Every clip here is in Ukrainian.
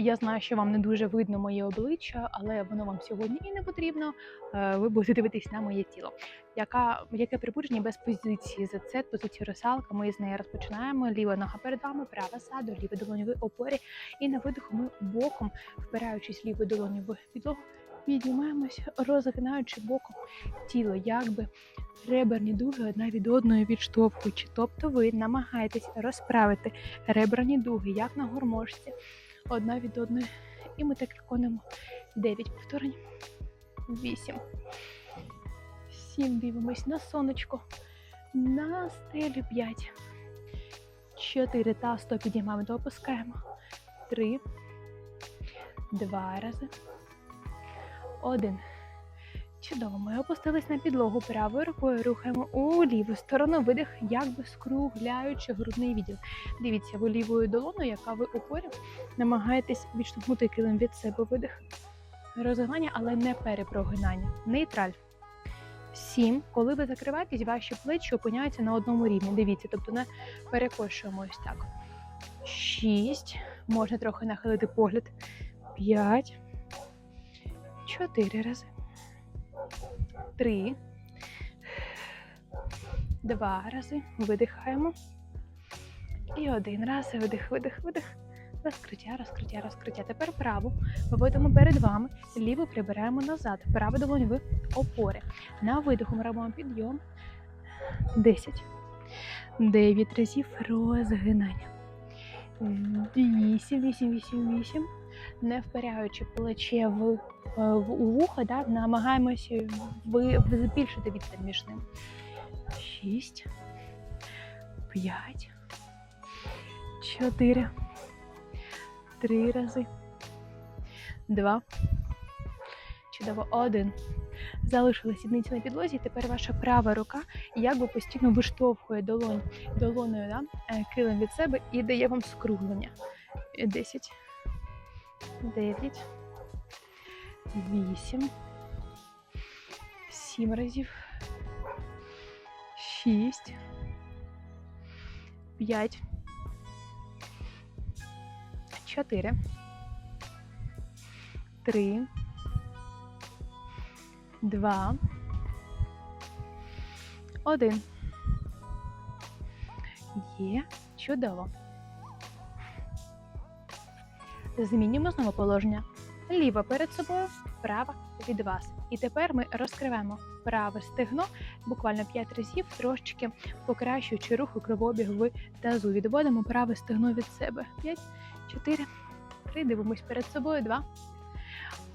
Я знаю, що вам не дуже видно моє обличчя, але воно вам сьогодні і не потрібно. Е, Ви будете дивитись на моє тіло. Яка, яке прибудження без позиції за це позиція русалка. Ми з неї розпочинаємо. Ліва нога перед вами, права саду, ліве долоньові опорі. І на видиху ми боком, впираючись лівою долоню в підлогу, піднімаємося, розгинаючи боком тіло, якби реберні дуги одна від одної відштовхуючи. Тобто ви намагаєтесь розправити реберні дуги, як на гормошці, одна від одної. І ми так виконуємо 9 повторень, 8, 7, дивимось на сонечко, на стелю 5, 4, та 100 підіймаємо, то опускаємо, 3, 2 рази, 1. Чудово, ми опустились на підлогу правою рукою, рухаємо у ліву сторону, видих, якби скругляючи грудний відділ. Дивіться, ви лівою долоною, яка ви опорі, намагаєтесь відштовхнути килим від себе видих. Розгинання, але не перепрогинання. Нейтраль. Сім. Коли ви закриваєтесь, ваші плечі опиняються на одному рівні. Дивіться, тобто не перекошуємо ось так. Шість. Можна трохи нахилити погляд. П'ять. Чотири рази. Три. Два рази. Видихаємо. І один раз. Видих, видих, видих. Розкриття, розкриття, розкриття. Тепер праву виводимо перед вами, ліву прибираємо назад. Праву долоню в опори. На видиху ми робимо підйом. 10. 9 разів розгинання. 8, 8, 8, 8. Не впираючи плече в, е, у вухо, да, намагаємося збільшити відстань між ним. 6, 5, 4, Три рази. Два. Чудово. Один. Залишили сідниці на підлозі. Тепер ваша права рука якби постійно виштовхує долонь, долоною да? е, килим від себе і дає вам скруглення. Десять. Дев'ять. Вісім. Сім разів. Шість. П'ять. Чотири. Три. Два. Один. Є. Чудово. Змінюємо знову положення. Ліва перед собою, права від вас. І тепер ми розкриваємо праве стегно буквально 5 разів, трошечки покращуючи руху кровообіг в тазу. Відводимо праве стегно від себе. 5, 4, 3. Дивимось перед собою. 2,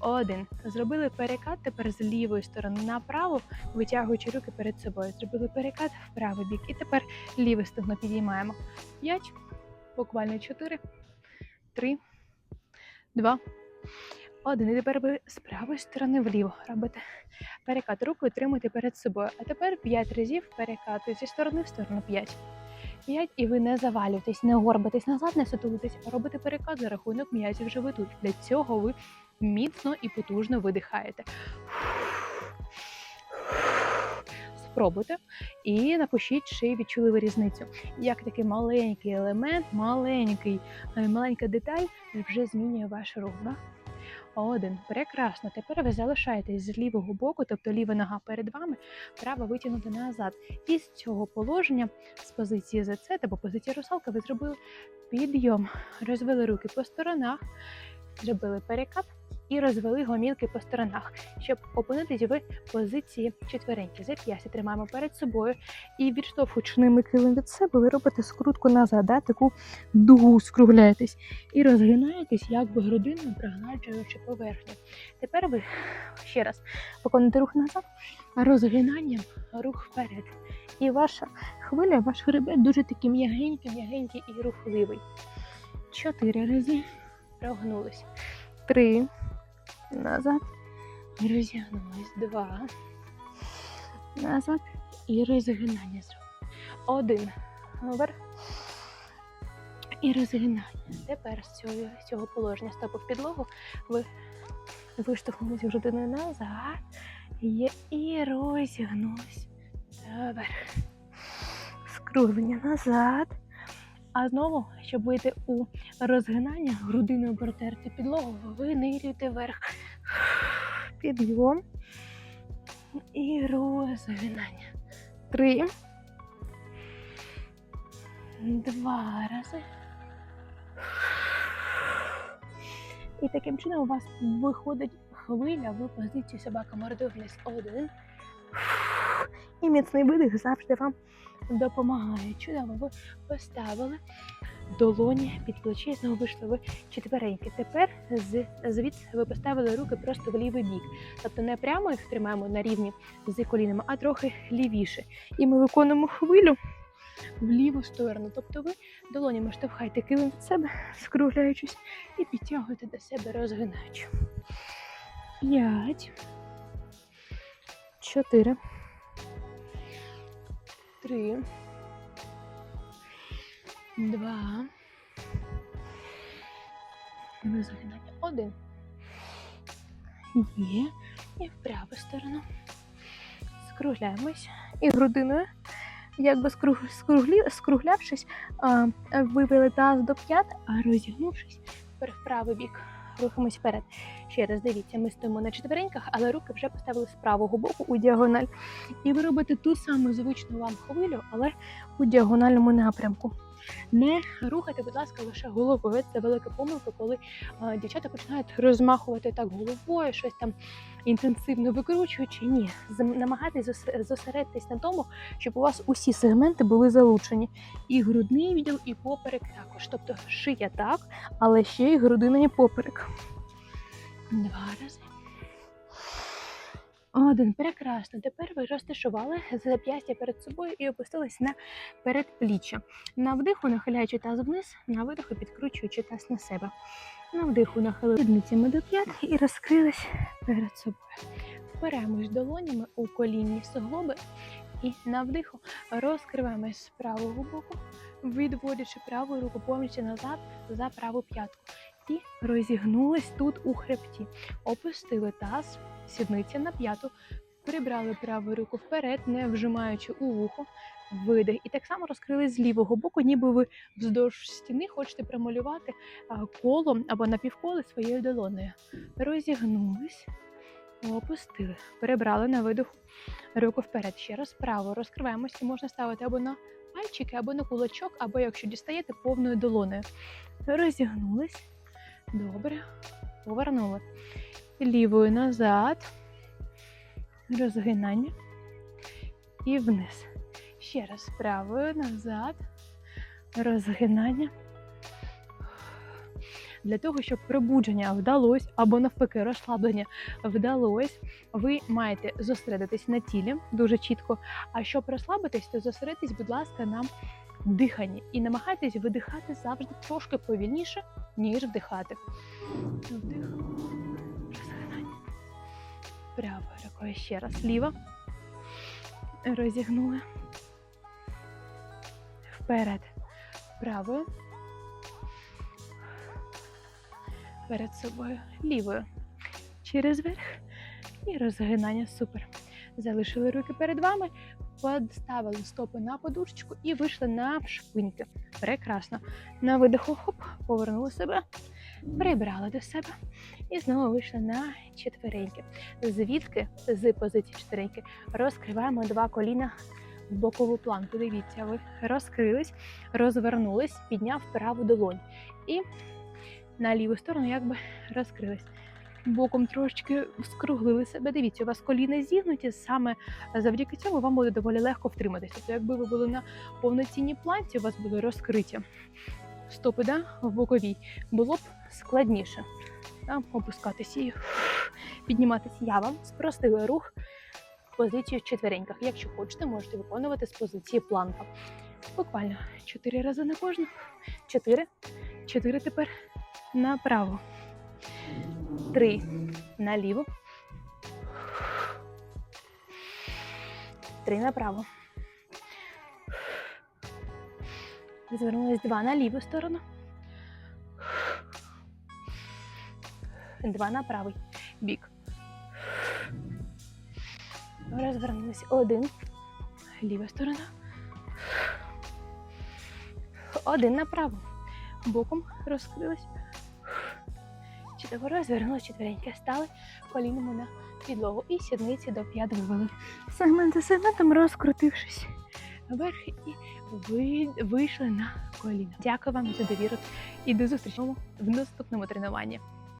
1. Зробили перекат тепер з лівої сторони направо, витягуючи руки перед собою. Зробили перекат в правий бік. І тепер ліве стегно підіймаємо. 5, буквально 4, 3, 2, один. І тепер ви з правої сторони вліво робите перекат рукою, тримуйте перед собою. А тепер 5 разів перекати зі сторони в сторону 5. 5, і ви не завалюєтесь, не горбитесь назад, не сутулитесь, а робите перекат за рахунок м'язів животу. Для цього ви міцно і потужно видихаєте. Спробуйте і напишіть, чи відчули ви різницю. Як такий маленький елемент, маленький, е, маленька деталь вже змінює ваш рух. Да? Один. Прекрасно. Тепер ви залишаєтесь з лівого боку, тобто ліва нога перед вами, права витягнута назад. І з цього положення, з позиції ЗЦ або позиції русалка, ви зробили підйом, розвели руки по сторонах, зробили перекат і розвели гомілки по сторонах, щоб опинитись в позиції четвереньки. Зап'ястя тримаємо перед собою і відштовхуючи ними килим від себе, ви робите скрутку назад, да? таку дугу скругляєтесь і розгинаєтесь, якби грудиною прогладжуючи поверхню. Тепер ви ще раз виконуєте рух назад, а розгинанням рух вперед. І ваша хвиля, ваш хребет дуже такий м'ягенький, м'ягенький і рухливий. Чотири рази прогнулись. Три. Назад. Розігнулись. Два. Назад. І розгинання зробили. Один. Вверх. І розгинання. Тепер з цього, з цього положення стопу в підлогу ви виштовхнулись грудиною назад. Є і розігнулись. Вверх. Скруглення назад. А знову, щоб вийти у розгинання, грудиною протерти підлогу, винирюйте вверх. Підйом і розгинання. Три. Два рази. І таким чином у вас виходить хвиля в позицію собака мордою. Один. І міцний видих завжди вам допомагає. Чудово, ви поставили долоні під плечі, знову вийшли ви четвереньки. Тепер звідси ви поставили руки просто в лівий бік. Тобто не прямо їх тримаємо на рівні з колінами, а трохи лівіше. І ми виконуємо хвилю в ліву сторону. Тобто ви долонями штовхаєте килим від себе, скругляючись, і підтягуєте до себе, розгинаючи. П'ять. Чотири. Три. Два. Розгинання. Один. Є. І в праву сторону. Скругляємось. І грудиною, якби скруг, скруглі, скруглявшись, вивели таз до п'ят, а розігнувшись, тепер в правий бік. Рухаємось вперед. Ще раз дивіться, ми стоїмо на четвереньках, але руки вже поставили з правого боку у діагональ. І ви робите ту саму звичну вам хвилю, але у діагональному напрямку. Не рухайте, будь ласка, лише головою. Це велика помилка, коли а, дівчата починають розмахувати так головою, щось там інтенсивно викручуючи. Ні, намагайтесь зосередитись на тому, щоб у вас усі сегменти були залучені. І грудний відділ, і поперек також. Тобто шия так, але ще й грудина і поперек. Два рази. Один. Прекрасно. Тепер ви розташували зап'ястя перед собою і опустились на передпліччя. На вдиху нахиляючи таз вниз, на видиху підкручуючи таз на себе. На вдиху нахилили сідницями до п'ят і розкрились перед собою. Впираємось долонями у колінні суглоби і на вдиху розкриваємось з правого боку, відводячи праву руку повністю назад за праву п'ятку. І розігнулись тут у хребті. Опустили таз, сідниця на п'яту, прибрали праву руку вперед, не вжимаючи у вухо, видих. І так само розкрили з лівого боку, ніби ви вздовж стіни хочете промалювати а, коло або напівколо своєю долонею. Розігнулись, опустили, перебрали на видиху руку вперед. Ще раз право розкриваємося. Можна ставити або на пальчики, або на кулачок, або якщо дістаєте повною долонею. Розігнулись. Добре. Повернули. Лівою назад. Розгинання. І вниз. Ще раз правою назад. Розгинання. Для того, щоб пробудження вдалося, або навпаки, розслаблення вдалося, ви маєте зосередитись на тілі дуже чітко. А щоб розслабитись, то зосередитись, будь ласка, на диханні. І намагайтесь видихати завжди трошки повільніше, ніж вдихати. Вдих. Правою рукою ще раз. Ліва. Розігнули. Вперед. Правою. Перед собою. Лівою. Через верх. І розгинання. Супер. Залишили руки перед вами. Поставили стопи на подушечку і вийшли на шпиньки. Прекрасно. На видиху хоп, повернули себе, прибрали до себе і знову вийшли на четвереньки. Звідки з позиції четвереньки розкриваємо два коліна в бокову планку. Дивіться, ви розкрились, розвернулись, підняв праву долонь. І на ліву сторону якби розкрились. Боком трошечки скруглили себе. Дивіться, у вас коліна зігнуті, саме завдяки цьому вам буде доволі легко втриматися. Тобто, якби ви були на повноцінній планці, у вас були розкриті стопи да, в боковій, було б складніше да, опускатися і підніматися. Я вам спростила рух в позицію в четвереньках. Якщо хочете, можете виконувати з позиції планка. Буквально 4 рази на кожну. 4. 4 тепер направо. Три наліво. Три направо. Звернулись два на ліву сторону. Два на правий бік. Розвернулись один. Ліва сторона. один направо. Боком розкрились. Чудово розвернули четвереньки. Стали колінами на підлогу і сідниці до п'ят вивели. Сегмент за сегментом розкрутившись вверх і ви, вийшли на коліна. Дякую вам за довіру і до зустрічі в наступному тренуванні.